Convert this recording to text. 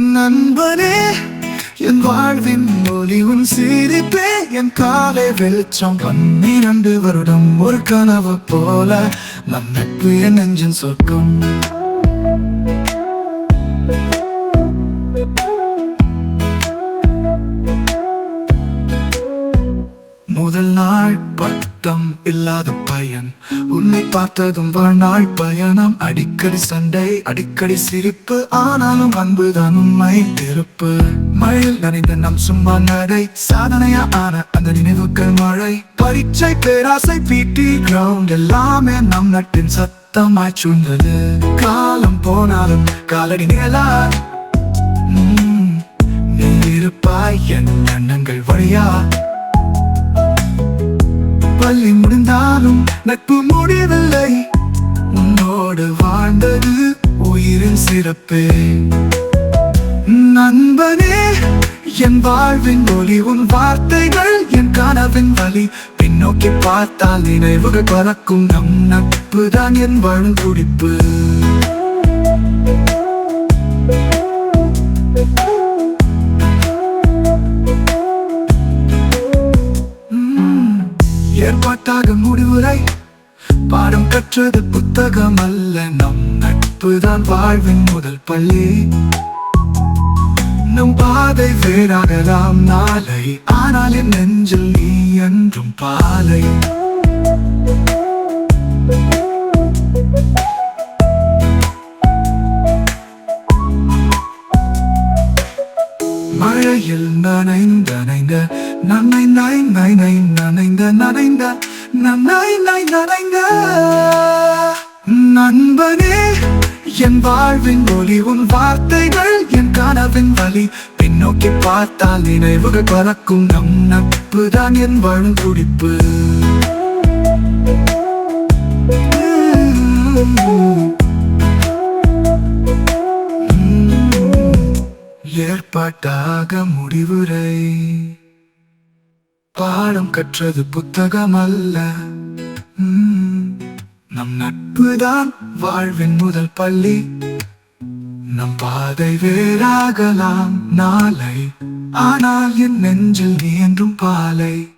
நண்பனே என் வாழ்வின் மொழி உன் சிரிப்பே என் காலை வெளிச்சம் பன்னிரண்டு வருடம் ஒரு கனவு போல. நம் நட்பு என் நெஞ்சின் சொர்க்கம். முதல் நாள் பட்டம் இல்லாத பையன். உன்னை பார்த்ததும் வாழ்நாள் பயணம். அடிக்கடி சண்டை அடிக்கடி சிரிப்பு. ஆனாலும் அன்புதான் உண்மை திருப்பு. மழையில் நனைந்த நம் சும்மா நடை. சாதனையா ஆன அந்த நினைவுகள் மழை. பரீட்சை பேராசை பிடி கிரவுண்ட் எல்லாமே நம் நட்டின் சத்தமாய் சூழ்ந்தது. காலம் போனாலும் காலடி நிழலா. நீ இருப்பாய். என் எண்ணங்கள் வழியா. பள்ளி முடிந்தாலும் நட்பு முடியவில்லை உன்னோடு வாழ்ந்தது உயிரின் சிறப்பே. நண்பனே என் வாழ்வின் ஒளி உன் வார்த்தைகள் என் கனவின் வழி. பின்னோக்கி பார்த்தால் நினைவுகள் பறக்கும் நம் நட்பு தான் என் வாழும் ஏற்பாட்டாக முடிவுரை. பாடம் கற்றது புத்தகம் அல்ல நம் நட்புதான் வாழ்வின் முதல் பள்ளி. நம் பாதை வேறாகலாம் நாளை. ஆனால் என் நெஞ்சில் நீ என்றும் பாலை. மழையில் நனைந்த நனைந்த நன்னை நாய் நாய் நாய் நனைந்த நனைந்த நன்னாய் நாய் நனைந்த. நண்பனே என் வாழ்வின் ஒளி உன் வார்த்தைகள் என் கனவின் வழி. பின்னோக்கி பார்த்தால் நினைவுகள் பறக்கும். நம் நட்பு தான் என் வாழும் பாட்டாக முடிவுரை. பாடம் கற்றது புத்தகம் அல்ல உம், நம் நட்புதான் வாழ்வின் முதல் பள்ளி. நம் பாதை வேறாகலாம் நாளை. ஆனால் என் நெஞ்சில் நீ என்றும் பாலை.